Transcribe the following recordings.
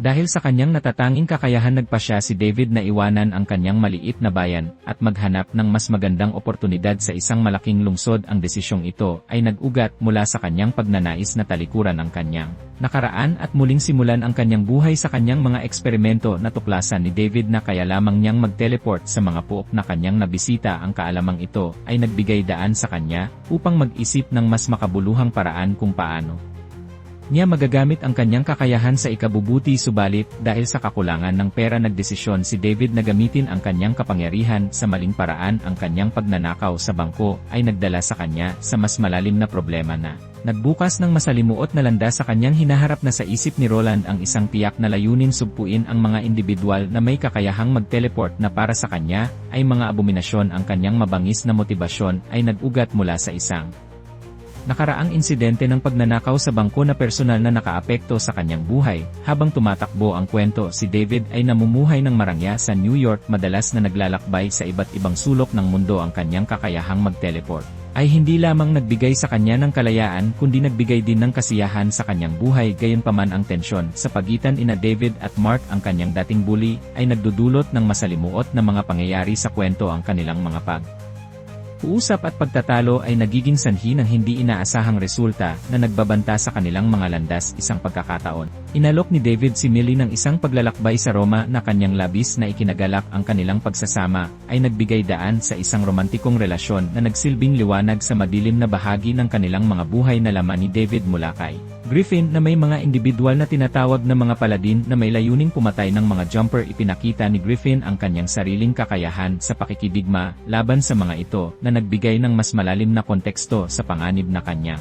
Dahil sa kanyang natatanging kakayahan nagpa siya si David na iwanan ang kanyang maliit na bayan at maghanap ng mas magandang oportunidad sa isang malaking lungsod ang desisyong ito ay nag-ugat mula sa kanyang pagnanais na talikuran ang kanyang nakaraan at muling simulan ang kanyang buhay sa kanyang mga eksperimento na tuklasan ni David na kaya lamang niyang mag-teleport sa mga puok na kanyang nabisita. Ang kaalamang ito ay nagbigay daan sa kanya upang mag-isip ng mas makabuluhang paraan kung paano niya magagamit ang kanyang kakayahan sa ikabubuti subalit dahil sa kakulangan ng pera nagdesisyon si David na gamitin ang kanyang kapangyarihan. Sa maling paraan ang kanyang pagnanakaw sa bangko ay nagdala sa kanya sa mas malalim na problema na. Nagbukas ng masalimuot na landa sa kanyang hinaharap na sa isip ni Roland ang isang tiyak na layunin subpuin ang mga individual na may kakayahang mag-teleport na para sa kanya ay mga abominasyon. Ang kanyang mabangis na motibasyon ay nag-ugat mula sa isang nakaraang insidente ng pagnanakaw sa bangko na personal na nakaapekto sa kanyang buhay. Habang tumatakbo ang kwento, si David ay namumuhay ng marangya sa New York madalas na naglalakbay sa iba't ibang sulok ng mundo ang kanyang kakayahang mag-teleport. Ay hindi lamang nagbigay sa kanya ng kalayaan kundi nagbigay din ng kasiyahan sa kanyang buhay gayunpaman ang tensyon sa pagitan ina David at Mark ang kanyang dating bully ay nagdudulot ng masalimuot na mga pangyayari sa kwento ang kanilang mga pag. Uusap at pagtatalo ay nagiging sanhi ng hindi inaasahang resulta na nagbabanta sa kanilang mga landas isang pagkakataon. Inalok ni David si Millie ng isang paglalakbay sa Roma na kanyang labis na ikinagalak ang kanilang pagsasama ay nagbigay daan sa isang romantikong relasyon na nagsilbing liwanag sa madilim na bahagi ng kanilang mga buhay na laman ni David mula kay Griffin na may mga individual na tinatawag na mga paladin na may layuning pumatay ng mga jumper ipinakita ni Griffin ang kanyang sariling kakayahan sa pakikidigma laban sa mga ito na nagbigay ng mas malalim na konteksto sa panganib na kanyang.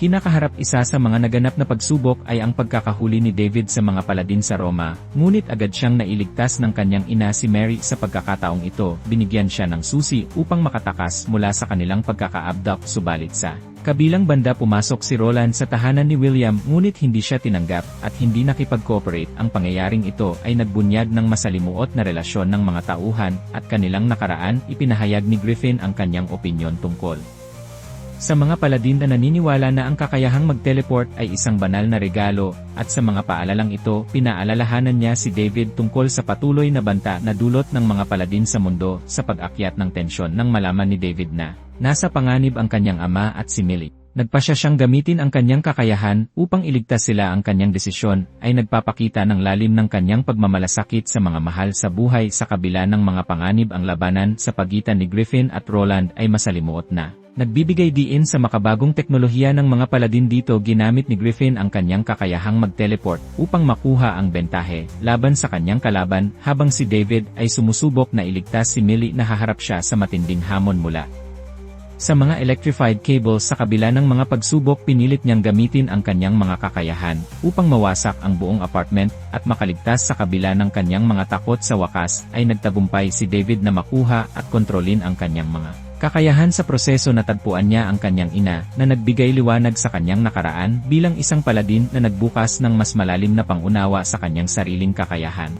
Kinakaharap isa sa mga naganap na pagsubok ay ang pagkakahuli ni David sa mga paladin sa Roma, ngunit agad siyang nailigtas ng kanyang ina si Mary sa pagkakataong ito, binigyan siya ng susi upang makatakas mula sa kanilang pagkaka-abduct subalit sa kabilang banda pumasok si Roland sa tahanan ni William ngunit hindi siya tinanggap at hindi nakipag-cooperate ang pangyayaring ito ay nagbunyag ng masalimuot na relasyon ng mga tauhan at kanilang nakaraan ipinahayag ni Griffin ang kanyang opinyon tungkol. Sa mga paladin na naniniwala na ang kakayahang mag-teleport ay isang banal na regalo, at sa mga paalalang ito, pinaalalahanan niya si David tungkol sa patuloy na banta na dulot ng mga paladin sa mundo sa pag-akyat ng tensyon nang malaman ni David na nasa panganib ang kanyang ama at si Millie. Nagpasya siyang gamitin ang kanyang kakayahan upang iligtas sila ang kanyang desisyon ay nagpapakita ng lalim ng kanyang pagmamalasakit sa mga mahal sa buhay sa kabila ng mga panganib ang labanan sa pagitan ni Griffin at Roland ay masalimuot na. Nagbibigay diin sa makabagong teknolohiya ng mga paladin dito ginamit ni Griffin ang kanyang kakayahang mag-teleport upang makuha ang bentahe laban sa kanyang kalaban habang si David ay sumusubok na iligtas si Millie na haharap siya sa matinding hamon mula. Sa mga electrified cables sa kabila ng mga pagsubok pinilit niyang gamitin ang kanyang mga kakayahan upang mawasak ang buong apartment at makaligtas sa kabila ng kanyang mga takot sa wakas ay nagtagumpay si David na makuha at kontrolin ang kanyang mga Kakayahan sa proseso na tagpuan niya ang kanyang ina na nagbigay liwanag sa kanyang nakaraan bilang isang paladin na nagbukas ng mas malalim na pangunawa sa kanyang sariling kakayahan.